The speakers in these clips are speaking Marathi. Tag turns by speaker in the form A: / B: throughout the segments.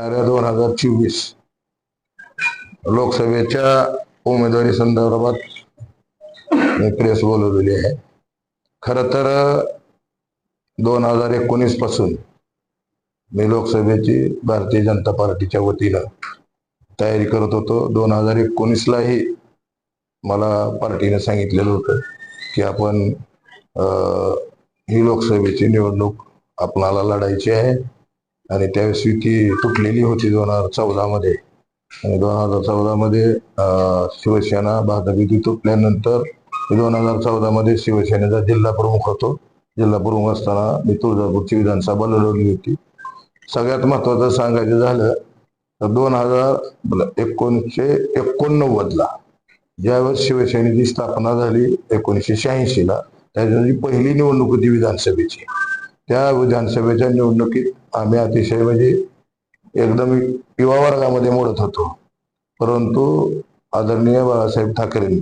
A: येणाऱ्या दोन हजार चोवीस लोकसभेच्या उमेदवारी संदर्भात मी प्रेस बोलवलेली आहे. खर तर दोन हजार एकोणीसपासून मी लोकसभेची भारतीय जनता पार्टीच्या वतीनं तयारी करत होतो. दोन हजार एकोणीसलाही मला पार्टीने सांगितलेलं होतं की आपण ही लोकसभेची निवडणूक आपणाला लढायची आहे. आणि त्यावेळेस ती तुटलेली होती दोन हजार चौदा मध्ये. आणि दोन हजार चौदा मध्ये शिवसेना भाजप युती तुटल्यानंतर दोन हजार चौदा मध्ये शिवसेनेचा जिल्हा प्रमुख होतो. जिल्हा प्रमुख असताना मी तुळजापूरची विधानसभा लढवली होती. सगळ्यात महत्वाचं सांगायचं झालं तर दोन हजार एकोणीसशे एकोणनव्वदला ज्यावेळेस शिवसेनेची स्थापना झाली एकोणीसशे शहाऐंशी ला पहिली निवडणूक होती विधानसभेची. त्या विधानसभेच्या निवडणुकीत आम्ही अतिशय म्हणजे एकदम युवा वर्गामध्ये मोडत होतो. परंतु आदरणीय बाळासाहेब ठाकरेंनी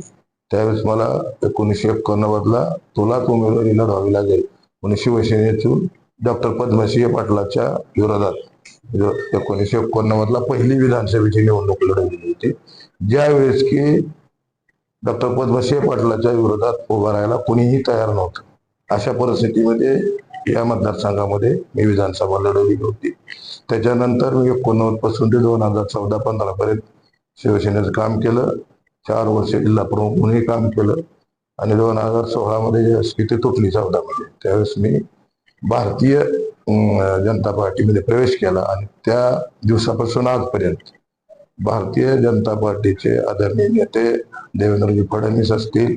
A: त्यावेळेस मला एकोणीसशे एकोणनव्वदला तुलाच उमेदवारी लढवावी लागेल म्हणून शिवसेनेतून डॉक्टर पद्मसिंह पाटलाच्या विरोधात एकोणीसशे एकोणनव्वदला पहिली विधानसभेची निवडणूक लढवली होती. ज्यावेळेस की डॉक्टर पद्मसिंह पाटलाच्या विरोधात उभा राहायला कुणीही तयार नव्हतं. अशा परिस्थितीमध्ये या मतदारसंघामध्ये मी विधानसभा लढवली होती. त्याच्यानंतर मी एकोणनव्वदपासून ते दोन हजार चौदा पंधरा पर्यंत शिवसेनेचं काम केलं. चार वर्ष जिल्हा प्रमुख म्हणूनही काम केलं. आणि दोन हजार सोळा मध्ये ज्यावेळेस तुटली चौदा मध्ये त्यावेळेस मी भारतीय जनता पार्टीमध्ये प्रवेश केला. आणि त्या दिवसापासून आजपर्यंत भारतीय जनता पार्टीचे आदरणीय नेते देवेंद्रजी फडणवीस असतील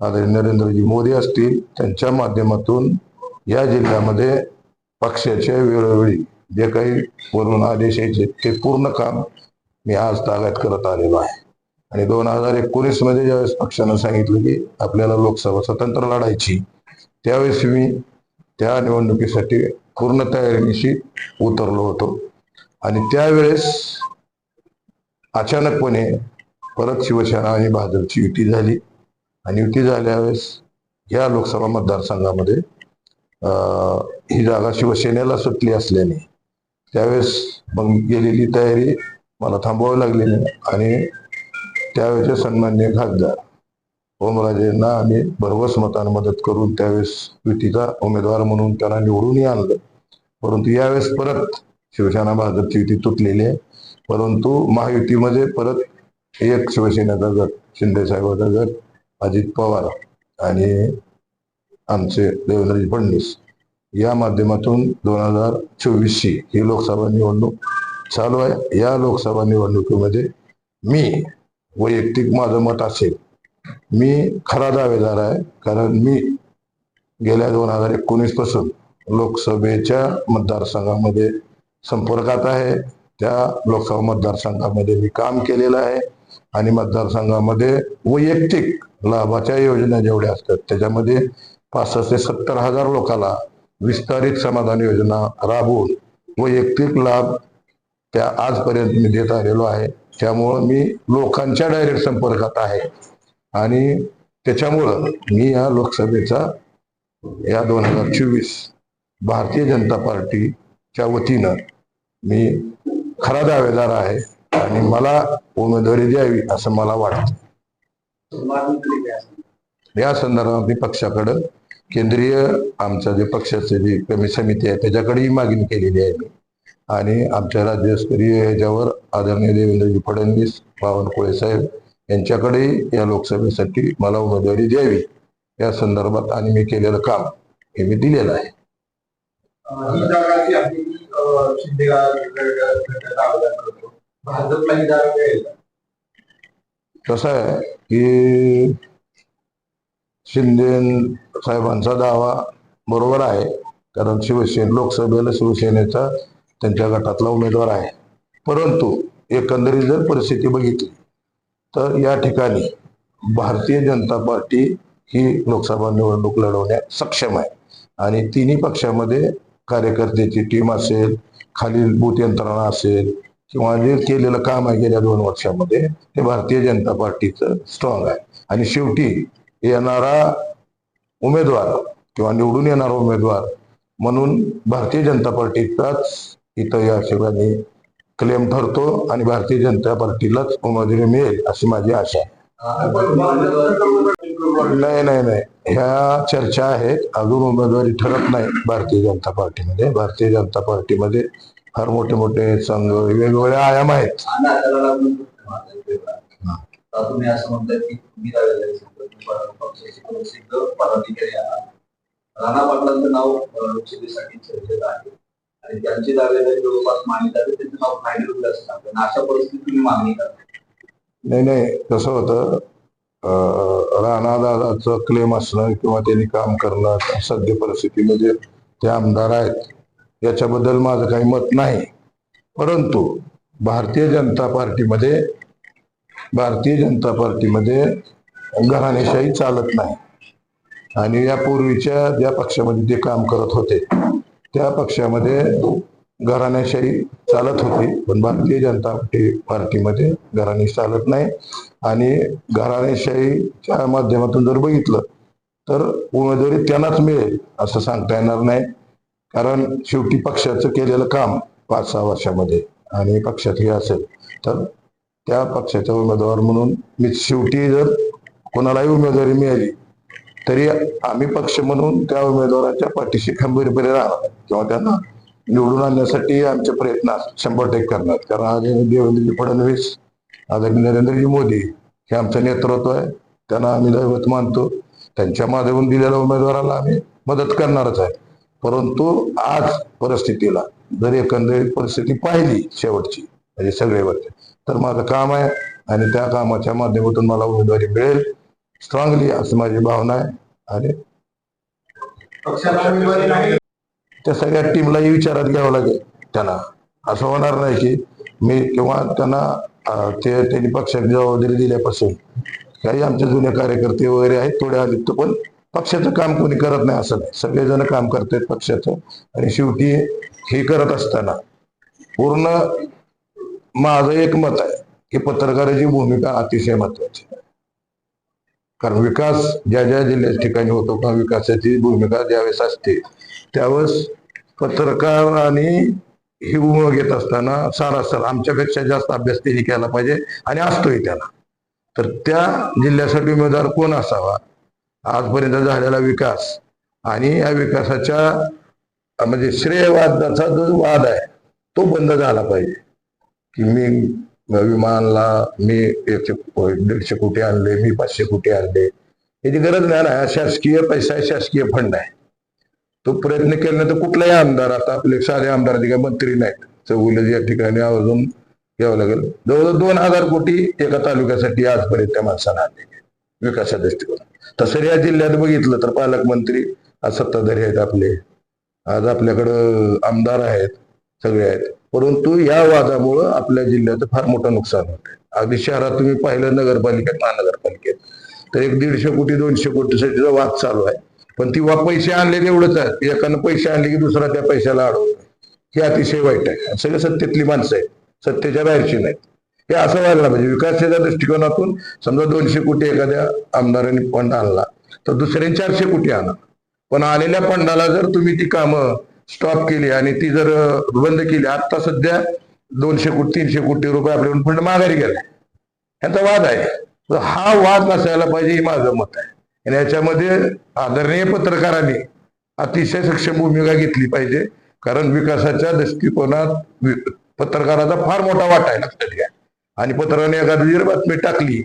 A: आदरणीय नरेंद्रजी मोदी असतील त्यांच्या माध्यमातून या जिल्ह्यामध्ये पक्षाच्या वेळोवेळी जे काही वरून आदेश यायचे ते पूर्ण काम मी आज ताब्यात करत आलेलो आहे. आणि दोन हजार एकोणीसमध्ये ज्यावेळेस पक्षानं सांगितलं की आपल्याला लोकसभा स्वतंत्र लढायची त्यावेळेस मी त्या निवडणुकीसाठी पूर्ण तयारीनिशी उतरलो होतो. आणि त्यावेळेस अचानकपणे परत शिवसेना आणि भाजपची युती झाली. आणि युती झाल्यावेळेस या लोकसभा मतदारसंघामध्ये ही जागा शिवसेनेला सुटली असल्याने. त्यावेळेस मग गेलेली तयारी मला थांबवावी लागलेली आणि त्यावेळेचे सन्मान्य खासदार ओमराजेंना आम्ही भरघोस मतान मदत करून त्यावेळेस युतीचा उमेदवार म्हणून त्यांना निवडूनही आणलं. परंतु यावेळेस परत शिवसेना भाजपची युती तुटलेली आहे. परंतु महायुतीमध्ये परत एक शिवसेनेचा गट शिंदे साहेबांचा गट अजित पवार आणि आमचे देवेंद्रजी फडणवीस. या माध्यमातून दोन हजार चोवीसची ही लोकसभा निवडणूक चालू आहे. या लोकसभा निवडणुकीमध्ये मी वैयक्तिक माझं मत असेल मी खरा दावेदार आहे. कारण मी गेल्या दोन हजार एकोणीसपासून लोकसभेच्या मतदारसंघामध्ये संपर्कात आहे. त्या लोकसभा मतदारसंघामध्ये मी काम केलेलं आहे. आणि मतदारसंघामध्ये वैयक्तिक लाभाच्या योजना जेवढ्या असतात त्याच्यामध्ये पासष्ट ते सत्तर हजार लोकांना विस्तारित समाधान योजना राबवून वैयक्तिक लाभ त्या आजपर्यंत मी देत आलेलो आहे. त्यामुळं मी लोकांच्या डायरेक्ट संपर्कात आहे. आणि त्याच्यामुळं मी या लोकसभेचा या दोन हजार चोवीस भारतीय जनता पार्टीच्या वतीनं मी खरा दावेदार आहे आणि मला उमेदवारी द्यावी असं मला वाटतं. या संदर्भात मी पक्षाकडं केंद्रीय आमचं जे पक्षाचे जी कमी समिती आहे त्याच्याकडेही मागणी केलेली आहे. मी आणि आमच्या राज्यस्तरीय ह्याच्यावर आदरणीय देवेंद्रजी फडणवीस बावनकुळे साहेब यांच्याकडेही या लोकसभेसाठी मला उमेदवारी द्यावी. या संदर्भात आणि मी केलेलं काम हे मी दिलेलं आहे. कसं आहे की शिंदे साहेबांचा दावा बरोबर आहे. कारण शिवसेना लोकसभेला शिवसेनेचा त्यांच्या गटातला उमेदवार आहे. परंतु एकंदरीत जर परिस्थिती बघितली तर या ठिकाणी भारतीय जनता पार्टी ही लोकसभा निवडणूक लढवण्यात सक्षम आहे. आणि तिन्ही पक्षामध्ये कार्यकर्त्याची टीम असेल खालील बूथ यंत्रणा असेल किंवा जे केलेलं काम आहे गेल्या दोन वर्षामध्ये ते भारतीय जनता पार्टीचं स्ट्रॉंग आहे. आणि शेवटी येणारा उमेदवार किंवा निवडून येणारा उमेदवार म्हणून भारतीय जनता पार्टीचाच इथं या सगळ्यांनी क्लेम ठरतो आणि भारतीय जनता पार्टीलाच उमेदवारी मिळेल अशी माझी आशा आहे. नाही नाही नाही. ह्या चर्चा आहेत. अजून उमेदवारी ठरत नाही भारतीय जनता पार्टीमध्ये. भारतीय जनता पार्टीमध्ये फार मोठे मोठे संघ वेगवेगळे आयाम आहेत.
B: पदाधिकारी आहात राणा पाटलांचं नाव लोकसभेसाठी चर्चेत आहे आणि त्यांची दावेदारी जवळपास त्यांचं नाव फायनल अशा परिस्थितीत तुम्ही मागणी करता
A: नाही नाही कसं होतं. राणा दादाचं क्लेम असणं किंवा त्यांनी काम करणं सद्य परिस्थितीमध्ये म्हणजे ते आमदार आहेत. याच्याबद्दल माझं काही मत नाही. परंतु भारतीय जनता पार्टीमध्ये भारतीय जनता पार्टीमध्ये घराणेशाही चालत नाही. आणि यापूर्वीच्या ज्या पक्षामध्ये ते काम करत होते त्या पक्षामध्ये घराण्याशाही चालत होती. पण भारतीय जनता पार्टीमध्ये घराणे चालत नाही. आणि घराणेशाहीच्या माध्यमातून जर बघितलं तर उमेदवारी त्यांनाच मिळेल असं सांगता येणार नाही. कारण शेवटी पक्षाचं केलेलं काम पाच सहा वर्षामध्ये आणि पक्षात हे असेल. तर त्या पक्षाचा उमेदवार म्हणून मी शेवटी जर कोणालाही उमेदवारी मिळाली तरी आम्ही पक्ष म्हणून त्या उमेदवाराच्या पाठीशी खंबीरपणे राहणार किंवा त्यांना निवडून आणण्यासाठी आमचे प्रयत्न शंभर टक्के करणार. कारण आज देवेंद्रजी फडणवीस आदरणीय नरेंद्रजी मोदी हे आमचं नेतृत्व आहे. त्यांना आम्ही दैवत मानतो. त्यांच्या माध्यमातून दिलेल्या उमेदवाराला आम्ही मदत करणारच आहे. परंतु आज परिस्थितीला जर एकंदरीत परिस्थिती पाहिली शेवटची म्हणजे सगळेवरची तर माझं काम आहे आणि त्या कामाच्या माध्यमातून मला उमेदवारी मिळेल. स्ट्रॉंगली असं माझी भावना आहे. आणि त्या सगळ्या टीमलाही विचारात घ्यावं लागेल त्यांना. असं होणार नाही की मी किंवा त्यांना ते त्यांनी पक्षाची जबाबदारी दिल्यापासून काही आमचे जुने कार्यकर्ते वगैरे आहेत थोडे आदित्य पण पक्षाचं काम कोणी करत नाही असं. नाही सगळेजण काम करतायत पक्षाचं. आणि शेवटी हे करत असताना पूर्ण माझं एक मत आहे की पत्रकाराची भूमिका अतिशय महत्वाची आहे. कारण विकास ज्या ज्या जिल्ह्याच्या ठिकाणी होतो किंवा विकासाची भूमिका ज्यावेळेस असते त्यावेळेस पत्रकार आणि ही भूमिका घेत असताना सारासर आमच्यापेक्षा जास्त अभ्यास त्यांनी केला पाहिजे आणि असतोय त्याला. तर त्या जिल्ह्यासाठी उमेदवार कोण असावा? आजपर्यंत झालेला विकास आणि या विकासाच्या म्हणजे श्रेयवादाचा जो वाद आहे तो बंद झाला पाहिजे. की मी विमानला मी एकशे दीडशे कोटी आणले मी पाचशे कोटी आणले. याची गरज नाही ना शासकीय पैसा आहे शासकीय फंड आहे. तो प्रयत्न केल्यानंतर कुठलाही आमदार आता आपले साधे आमदार जे काही मंत्री नाहीत चौगुले या ठिकाणी आवर्जून घ्यावं लागेल. जवळजवळ दोन हजार कोटी एका तालुक्यासाठी आजपर्यंत त्या माणसानं आणले विकासा दृष्टिकोन तसं या जिल्ह्यात बघितलं तर पालकमंत्री आज सत्ताधारी आहेत आपले. आज आपल्याकडं आमदार आहेत सगळे आहेत. परंतु या वादामुळं आपल्या जिल्ह्याचं फार मोठं नुकसान होत अगदी शहरात तुम्ही पाहिलं नगरपालिकेत महानगरपालिकेत तर एक दीडशे कोटी दोनशे कोटीसाठीचा वाद चालू आहे. पण ती वा पैसे आणले तेवढंच आहे एकानं पैसे आणले की दुसरा त्या पैशाला अडवतो हे अतिशय वाईट आहे. सगळे सत्तेतली माणसं आहेत. सत्तेच्या बाहेरची नाहीत. हे असं व्हायला नाही पाहिजे म्हणजे विकासाच्या दृष्टिकोनातून समजा दोनशे कोटी एखाद्या आमदारांनी फंड आणला तर दुसऱ्याने चारशे कोटी आणा. पण आलेल्या फंडाला जर तुम्ही ती कामं स्टॉप केली आणि ती जर बंद केली आता सध्या दोनशे कोटी तीनशे कोटी रुपये आपल्याकडून फंड माघारी गेले. ह्यांचा वाद आहे. तर हा वाद नसायला पाहिजे हे माझं मत आहे. आणि याच्यामध्ये आदरणीय पत्रकारांनी अतिशय सक्षम भूमिका घेतली पाहिजे. कारण विकासाच्या दृष्टिकोनात पत्रकाराचा फार मोठा वाटा आहे लक्षात घ्या. आणि पत्रकाने एखादी जर बातमी टाकली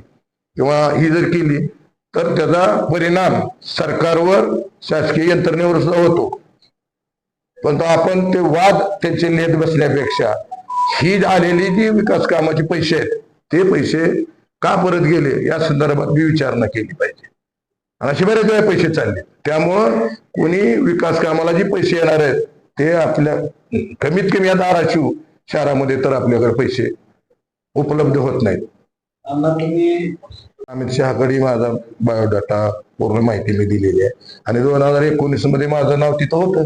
A: किंवा ही जर केली तर त्याचा परिणाम सरकारवर शासकीय यंत्रणेवर सुद्धा होतो. पण तो आपण ते वाद त्यांचे नेत बसण्यापेक्षा ही आलेली जी विकास कामाचे पैसे आहेत ते पैसे का परत गेले? या संदर्भात मी विचारणा केली पाहिजे. आणि असे बरेच वेळा पैसे चालले. त्यामुळं कोणी विकास कामाला जे पैसे येणार आहेत ते आपल्या कमीत कमी या धाराशिव शहरामध्ये तर आपल्याकडे पैसे उपलब्ध होत नाहीत. अमित शहाकडे माझा बायोडाटा पूर्ण माहिती मी दिलेली आहे. आणि दोन हजार एकोणीसमध्ये माझं नाव तिथं होतं.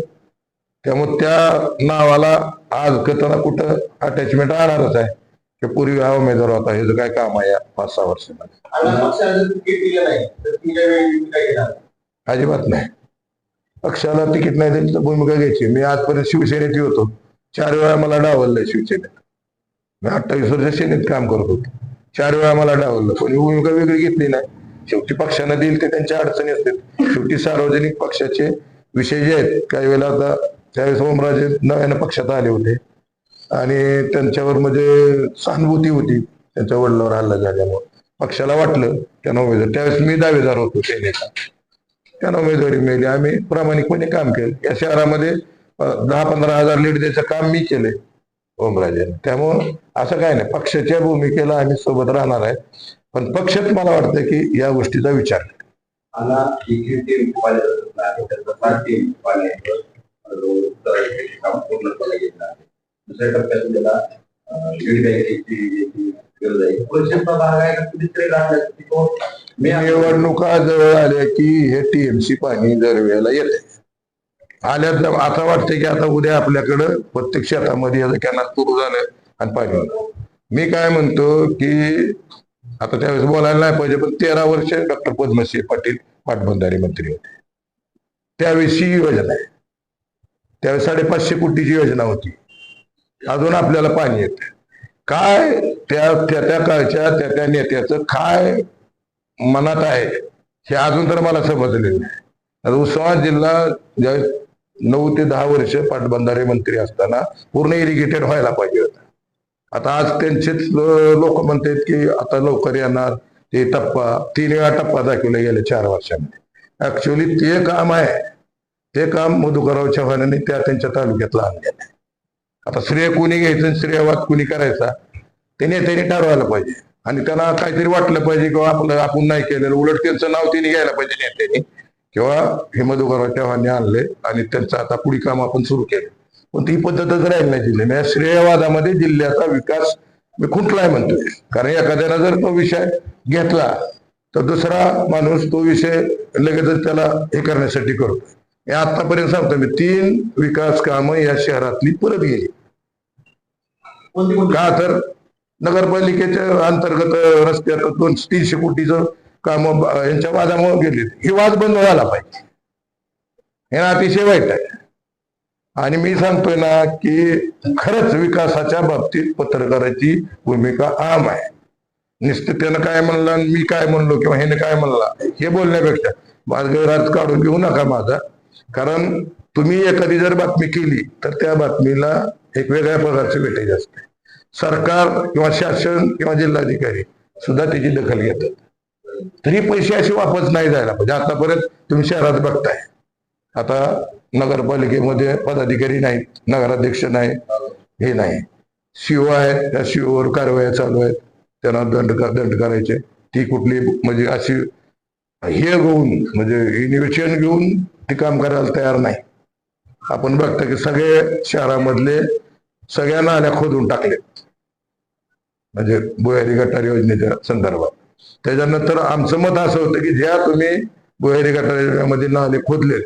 A: त्यामुळे त्या नावाला आज कथना कुठं अटॅचमेंट राहणारच आहे. की पूर्वी हा उमेदवार होता हे काय काम आहे या पाच सहा वर्षामध्ये. अजिबात नाही. पक्षाला तिकीट नाही दिली तर भूमिका घ्यायची. मी आजपर्यंत शिवसेनेची होतो. चार वेळा मला डावललंय शिवसेनेत. मी अठ्ठावीस वर्ष सेनेत काम करत होतो. चार वेळा मला डावललं. कोणी भूमिका वेगळी घेतली नाही. शेवटी पक्षानं देईल ते त्यांच्या अडचणी असतात शेवटी सार्वजनिक पक्षाचे विषय जे आहेत काही वेळेला आता त्यावेळेस ओमराजे नव्याने पक्षात आले होते. आणि त्यांच्यावर म्हणजे सहानुभूती होती. त्यांच्या वडिलावर हल्ला झाल्यामुळे. पक्षाला वाटलं त्यांना उमेदवार. त्यावेळेस मी दावेदार होतो सेनेचा. त्यांना उमेदवारी मिळाली. आम्ही प्रामाणिकपणे काम केलं. या शहरामध्ये दहा पंधरा हजार लीड द्यायचं काम मी केले ओमराजेने. त्यामुळं असं काय नाही. पक्षाच्या भूमिकेला आम्ही सोबत राहणार आहे. पण पक्षात मला वाटतं की या गोष्टीचा विचार
B: काम पूर्ण घेतलं आहे दुसऱ्या टप्प्यात लीड गरज आहे परिषदचा भाग आहे का कुठेतरी तो मी
A: निवडणुका जवळ आल्या की हे टीएमसी पाणी दरवेळेला येते आल्यात आता वाटतं की आता उद्या आपल्याकडं प्रत्येक शेतामध्ये याचं कॅनल सुरू झालं आणि पाणी मी काय म्हणतो की आता त्यावेळेस बोलायला नाही पाहिजे पण तेरा वर्ष डॉक्टर पद्मसिंह पाटील पाटबंधारे मंत्री होते. त्यावेळेस ही योजना आहे. त्यावेळेस साडेपाचशे कोटीची योजना होती. अजून आपल्याला पाणी येत काय त्या त्या त्या काळच्या त्या त्या नेत्याचं काय मनात आहे हे अजून तर मला समजलेलं नाही. उस्मान जिल्हा ज्यावेळेस नऊ ते दहा वर्ष पाटबंधारे मंत्री असताना पूर्ण इरिगेटेड व्हायला पाहिजे होतं. आता आज त्यांचेच लोक म्हणतात की आता लवकर येणार. ते टप्पा तीन वेळा टप्पा दाखवला गेले चार वर्षांमध्ये. ऍक्च्युली ते काम आहे. ते काम मधुकरराव चव्हाणांनी त्या त्यांच्या तालुक्यातला आणलेलं आहे. आता श्रेय कुणी घ्यायचं श्रेयवाद कुणी करायचा ते नेत्याने ठरवायला पाहिजे. आणि त्याला काहीतरी वाटलं पाहिजे किंवा आपलं आपण नाही केलेलं उलट त्यांचं नाव तिने घ्यायला पाहिजे नेत्याने. किंवा हे मधुकरराव चव्हाणने आणले आणि त्यांचं आता पुढी काम आपण सुरू केलं. पण ती पद्धतच राहिली नाही जिल्ह्याने म्हणजे या श्रेयवादामध्ये जिल्ह्याचा विकास मी खुंटलाय म्हणतोय. कारण एखाद्याला जर तो विषय घेतला तर दुसरा माणूस तो विषय लगेचच त्याला हे करण्यासाठी करतोय. हे आतापर्यंत सांगतो मी तीन विकास कामं या शहरातली परत गेली. का तर नगरपालिकेच्या अंतर्गत रस्त्यात दोन तीनशे कोटीचं काम यांच्या वादामुळे गेले. ही वाद बंद झाला पाहिजे. हे अतिशय वाईट आहे. आणि मी सांगतोय ना की खरंच विकासाच्या बाबतीत पत्रकाराची भूमिका आम आहे. नुसतं त्यानं काय म्हणलं आणि मी काय म्हणलो किंवा ह्याने काय म्हणला हे बोलण्यापेक्षा माझं राज काढून घेऊ नका माझा. कारण तुम्ही एखादी जर बातमी केली तर त्या बातमीला एक वेगळ्या प्रकारचे वेटेज असते. सरकार किंवा शासन किंवा जिल्हाधिकारी सुद्धा त्याची दखल घेतात. तरी पैसे असे वापस नाही जायला पाहिजे. आतापर्यंत तुम्ही शहरात बघताय. आता नगरपालिकेमध्ये पदाधिकारी नाहीत नगराध्यक्ष नाही हे नाही. शिव आहेत त्या शिववर कारवाया चालू आहेत. त्यांना दंड दंड करायचे. ती कुठली म्हणजे अशी हे घेऊन म्हणजे निवेचन घेऊन ती काम करायला तयार नाही. आपण बघतो की सगळे शहरामधले सगळ्या नाल्या खोदून टाकले. म्हणजे भुयारी गटार योजनेच्या संदर्भात. त्याच्यानंतर आमचं मत असं होतं की ज्या तुम्ही भुयारी गटार योजनेमध्ये नाले खोदले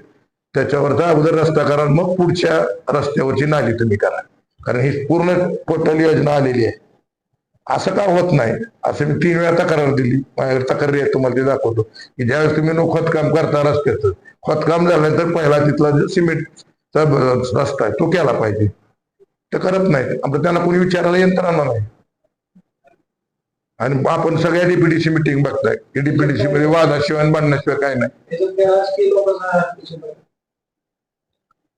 A: त्याच्यावरचा अगोदर रस्ता करा मग पुढच्या रस्त्यावरची नाली तुम्ही करा. कारण ही पूर्ण टोटल योजना आलेली आहे. असं का होत नाही? असं मी तीन वेळा तक्रार दिली. माझ्याकडे तक्रार आहे तुम्हाला ते दाखवतो. की ज्यावेळेस तुम्ही नो खोदकाम करता रस्त्याचं खोदकाम झाल्यानंतर पहिला तिथला सिमेंटचा रस्ता आहे तो केला पाहिजे. ते करत नाहीत. आपण त्यांना कोणी विचारायला यंत्रणा नाही. आणि आपण सगळ्या डीपीडीसी मिटिंग बघताय. की डीपीडीसी मध्ये वादाशिवाय आणि काय नाही.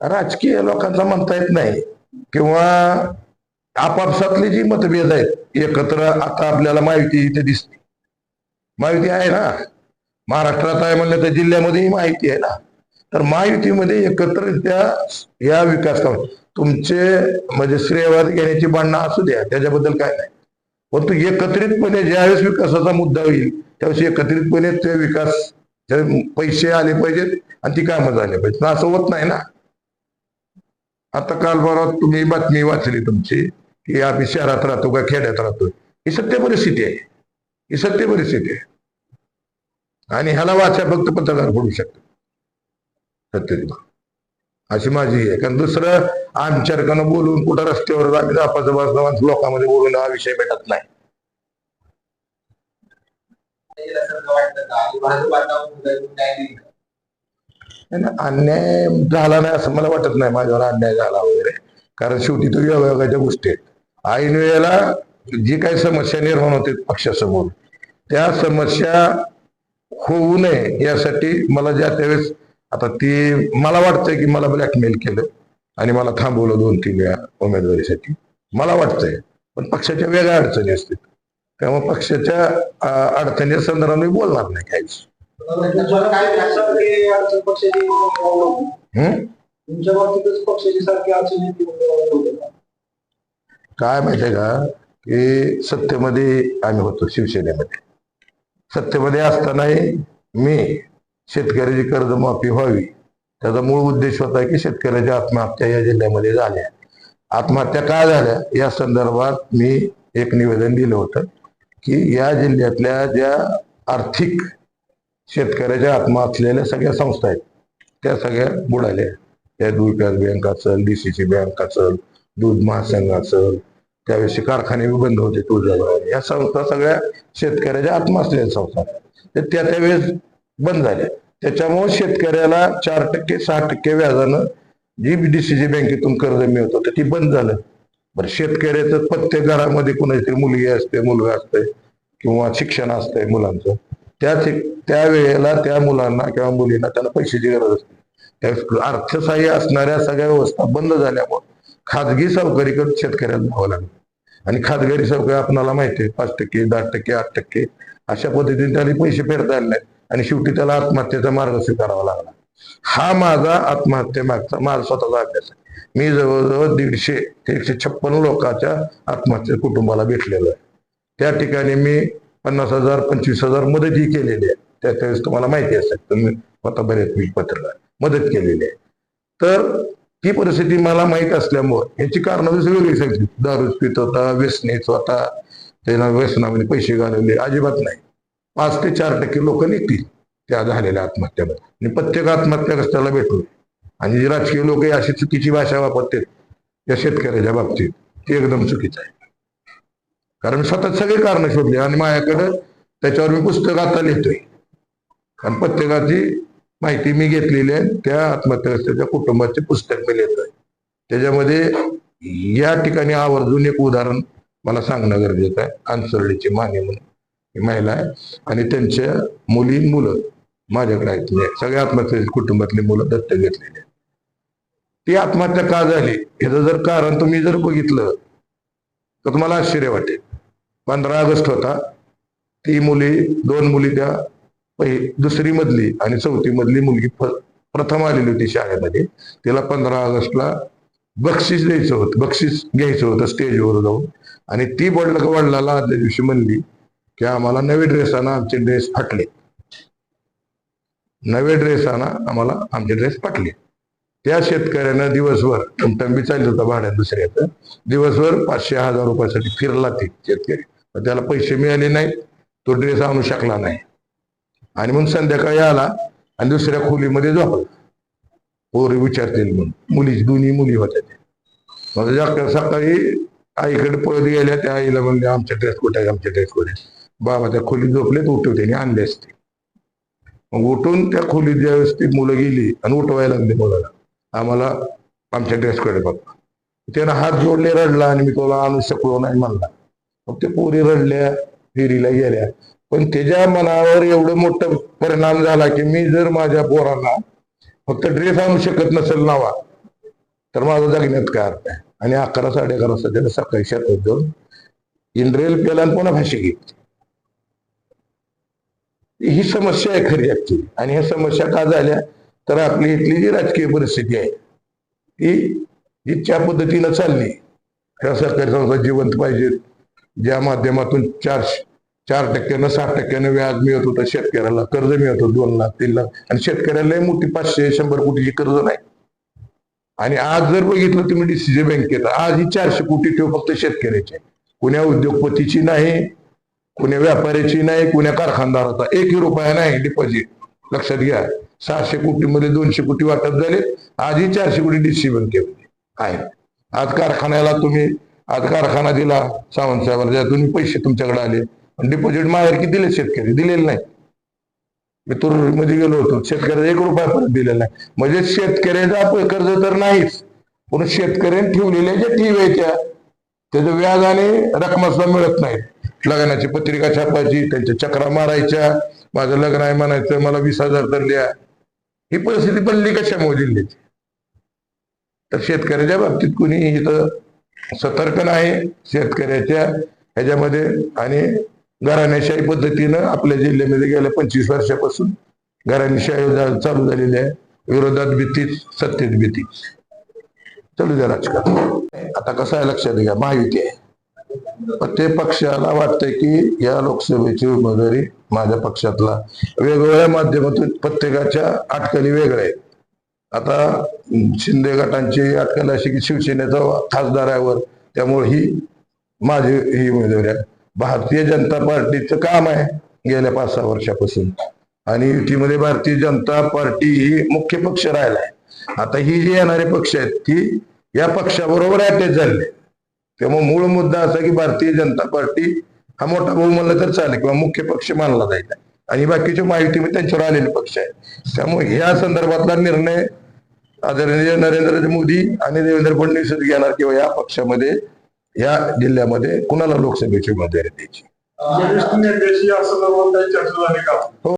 C: राजकीय
A: लोकांचा म्हणता येत नाही. किंवा आपापसातली जी मतभेद आहेत एकत्र आता आपल्याला माहिती इथे दिसते. माहिती आहे ना? महाराष्ट्रात आहे म्हणलं तर जिल्ह्यामध्येही माहिती आहे ना? तर महायुतीमध्ये एकत्रित्या या विकास काम तुमचे म्हणजे श्रेयवाद घेण्याची भांडणं असू द्या त्याच्याबद्दल काय नाही. परंतु एकत्रितपणे ज्यावेळेस विकासाचा मुद्दा होईल त्यावेळेस एकत्रितपणे ते विकास पैसे आले पाहिजेत आणि ती कामं झाली पाहिजेत. असं होत नाही ना? आता काल परवा तुम्ही बातमी वाचली तुमची. की आम्ही शहरात राहतो का खेड्यात राहतो. ही सत्य परिस्थिती आहे. ही सत्य परिस्थिती आहे. आणि ह्याला वाचा फक्त पत्रकार पडू शकतो सत्य अशी माझी आहे कारण दुसरं आमच्याकडनं बोलून कुठं रस्त्यावर आम्ही दापाचं बसलं लोकांमध्ये बोलून हा विषय भेटत नाही. ना, अन्याय झाला नाही असं मला वाटत नाही. माझ्यावर अन्याय झाला वगैरे. कारण शेवटी तो योगायोगाच्या गोष्टी आहेत. ऐन वेळेला जी काही समस्या निर्माण होते पक्षासमोर त्या समस्या होऊ नये यासाठी मला ज्या त्यावेळेस आता ती मला वाटतंय की मला ब्लॅकमेल केलं आणि मला थांबवलं दोन तीन वेळा उमेदवारीसाठी मला वाटतंय पण पक्षाच्या वेगळ्या अडचणी असतील त्यामुळे पक्षाच्या अडचणी संदर्भात मी बोलणार नाही काहीच. हम्म?
C: तुमच्या बाबतीतच पक्षाची सारखी अडचण येते निवडणूक.
A: काय माहितीये का? की सत्तेमध्ये आम्ही होतो शिवसेनेमध्ये. सत्तेमध्ये असतानाही मी शेतकऱ्याची कर्जमाफी व्हावी. त्याचा मूळ उद्देश होता की शेतकऱ्याच्या आत्महत्या या जिल्ह्यामध्ये झाल्या. आत्महत्या काय झाल्या? या संदर्भात मी एक निवेदन दिलं होतं की या जिल्ह्यातल्या ज्या आर्थिक शेतकऱ्याच्या आत्मा असलेल्या सगळ्या संस्था आहेत त्या सगळ्या बुडाल्या. त्या दूध विकास बँक असेल सी बँक असेल दूध महासंघ असेल त्यावेळेस कारखाने बी बंद होते तुळजाभवानी. या संस्था सगळ्या शेतकऱ्याच्या आत्मा असलेल्या संस्था. तर त्या त्यावेळेस बंद झाल्या त्याच्यामुळे शेतकऱ्याला चार टक्के सहा टक्के व्याजानं जी डीसीसी बँकेतून कर्ज मिळत होतं ती बंद झालं. बरं शेतकऱ्याचं प्रत्येक घरामध्ये कुणाची तरी मुलगी असते मुलगा असते किंवा शिक्षण असतंय मुलांचं त्या त्या वेळेला त्या मुलांना किंवा मुलींना त्यांना पैशाची गरज असते. त्या अर्थसहाय्य असणाऱ्या सगळ्या व्यवस्था बंद झाल्यामुळे खाजगी सावकारीकडे शेतकऱ्याला जावं लागलं आणि खाजगी सावकारी आपणाला माहिती आहे पाच टक्के दहा टक्के आठ टक्के अशा पद्धतीने त्याने पैसे फेरता आले नाहीत आणि शेवटी त्याला आत्महत्येचा मार्ग स्वीकारावा लागला. हा माझा आत्महत्ये मागचा माझा स्वतःचा अभ्यास आहे. मी जवळजवळ दीडशे ते एकशे छप्पन लोकांच्या आत्महत्या कुटुंबाला भेटलेलो आहे. त्या ठिकाणी मी पन्नास हजार पंचवीस हजार मदतही केलेली आहे. त्या त्यावेळेस तुम्हाला माहिती असेल तुम्ही स्वतः बरेच मी पत्रकार मदत केलेली आहे. तर ती परिस्थिती मला माहीत असल्यामुळं याची कारण दुसरी वेगळी सांगितली. दारू पित होता व्यसनीच होता त्यांना व्यसनामध्ये पैसे घालवले अजिबात नाही. पाच ते चार टक्के लोक निघतील त्या झालेल्या आत्महत्यामध्ये. आणि प्रत्येक आत्महत्या कष्टाला भेटू आणि जी राजकीय लोक अशी चुकीची भाषा वापरतात या शेतकऱ्याच्या बाबतीत ती एकदम चुकीचं आहे. कारण मी स्वतः सगळे कारण शोधले आणि माझ्याकडं त्याच्यावर मी पुस्तक आता लिहितोय. कारण प्रत्येकाची माहिती मी घेतलेली आहे. त्या आत्महत्याग्रस्ताच्या कुटुंबाचे पुस्तक मी लिहितोय. त्याच्यामध्ये या ठिकाणी आवर्जून एक उदाहरण मला सांगणं गरजेचं आहे. आंसर्डीची माने म्हणून. ही महिला आहे. आणि त्यांच्या मुली मुलं माझ्याकडे आहेत. म्हणजे सगळ्या आत्महत्या कुटुंबातली मुलं दत्त घेतलेली आहेत. ती आत्महत्या का झाली? ह्याचं जर कारण तुम्ही जर बघितलं तर तुम्हाला आश्चर्य वाटेल. पंधरा ऑगस्ट होता. ती मुली दोन मुली त्या दुसरी मधली आणि चौथी मधली मुलगी प्रथम आलेली होती शाळेमध्ये. तिला पंधरा ऑगस्टला बक्षीस द्यायचं होतं बक्षीस घ्यायचं होतं स्टेजवर जाऊन. आणि ती वडला वडिलाला आदल्या दिवशी म्हणली की आम्हाला नवे ड्रेस आणा आमचे ड्रेस फाटले. नवे ड्रेस आणा आम्हाला आमचे ड्रेस फाटले. त्या शेतकऱ्यानं दिवसभर टमटंबी चालली होता भाड्यात दुसऱ्याचं दिवसभर पाचशे हजार रुपयासाठी फिरला ते शेतकरी. त्याला पैसे मिळाले नाहीत. तो ड्रेस आणू शकला नाही. आणि मग संध्याकाळी आला आणि दुसऱ्या खोलीमध्ये झोपला. पोरी विचारतील म्हणून. मुली दोन्ही मुली होत्या त्या. मग सकाळी आईकडे पळत गेल्या त्या आईला म्हणले आमच्या ड्रेस कुठे आहे? आमच्या ड्रेस कुठे बाबा त्या खोलीत झोपले उठव त्याने आणले असते. मग उठून त्या खोलीत ज्यावेळेस ती मुलं गेली आणि उठवायला लागली मुलाला आम्हाला आमच्या ड्रेसकडे बघ त्यानं हात जोडले रडला आणि मी तुला आणू शकलो नाही म्हणला. मग ते पोरी रडल्या फेरीला गेल्या. पण त्याच्या मनावर एवढं मोठं परिणाम झाला की मी जर माझ्या पोरांना फक्त ड्रेस आणू शकत नसेल नावा तर माझा जगण्यात काय अर्थ आहे? आणि अकरा साडे अकरा सध्या सकाळी शेतात जाऊन इंद्रेल पेला आणि पुन्हा फाशी घेतली. ही समस्या आहे खरी ऍक्च्युली आणि ह्या समस्या का झाल्या? तर आपली इथली जी राजकीय परिस्थिती आहे ती इतक्या पद्धतीनं चालली. ह्या सरकारी संस्था जिवंत पाहिजेत. ज्या माध्यमातून चार चार टक्क्यानं सात टक्क्यानं व्याज मिळत होतं शेतकऱ्याला कर्ज मिळत होतं दोन लाख तीन लाख. आणि शेतकऱ्याला मोठी पाचशे शंभर कोटीची कर्ज नाही. आणि आज जर बघितलं तुम्ही डीसीसी बँकेत आज ही चारशे कोटी ठेव फक्त शेतकऱ्याची. कुण्या उद्योगपतीची नाही कुण्या व्यापाऱ्याची नाही कुण्या कारखानदाराचा. एकही रुपया नाही डिपॉझिट लक्षात घ्या. सहाशे कोटी मध्ये दोनशे कोटी वाटप झाले. आजही चारशे कोटी डीसी बँकेमध्ये आहे आज कारखान्याला तुम्ही आज कारखाना दिला. सावंत साहेबांना तुम्ही पैसे तुमच्याकडे आले. डिपॉझिट माहेर किती दिले शेतकरी? दिलेले नाही. मी मध्ये गेलो होतो. शेतकऱ्याचा एक रुपया परत दिलेला नाही. म्हणजे शेतकऱ्याचा कर्ज तर नाहीच. पण शेतकऱ्याने ठेवलेल्या ज्या ठेवायच्या त्याचं व्याज आणि रक्कम सुद्धा मिळत नाही लग्नाची पत्रिका छापायची त्यांच्या चक्रा मारायच्या माझं लग्न आहे म्हणायचं मला वीस हजार तर द्या. ही परिस्थिती बनली कशामुळे दिल्लीची तर शेतकऱ्याच्या बाबतीत कुणी इथं सतर्क नाही. शेतकऱ्याच्या ह्याच्यामध्ये आणि घराण्याशाही पद्धतीनं आपल्या जिल्ह्यामध्ये गेल्या पंचवीस वर्षापासून घराण्याशाही चालू झालेली आहे. विरोधात भीती सत्तेत भीती. चालू द्या राजकारण. आता कसं आहे लक्षात घ्या महायुती आहे. प्रत्येक पक्षाला वाटतंय की या लोकसभेची उमेदवारी माझ्या पक्षातला वेगवेगळ्या माध्यमातून प्रत्येकाच्या अटकली वेगळ्या आहेत. आता शिंदे गटांची अटकल अशी की शिवसेनेचा खासदार त्यामुळे ही माझी ही उमेदवारी आहे. भारतीय जनता पार्टीचं काम आहे गेल्या पाच सहा वर्षापासून. आणि युतीमध्ये भारतीय जनता पार्टी ही मुख्य पक्ष राहिला आहे आता ही जी येणारे पक्ष आहेत ती या पक्षाबरोबर अटॅच झाले तेव्हा त्यामुळे मूळ मुद्दा असा की भारतीय जनता पार्टी हा मोठा भाऊ म्हणलं तर चालेल किंवा मुख्य पक्ष मानला जाईल. आणि बाकीचे मी त्यांच्यावर आलेले पक्ष आहे त्यामुळे या संदर्भातला निर्णय आदरणीय नरेंद्र मोदी आणि देवेंद्र फडणवीसच घेणार किंवा या पक्षामध्ये या जिल्ह्यामध्ये कुणाला लोकसभेची उमेदवारी द्यायची?
C: ज्येष्ठ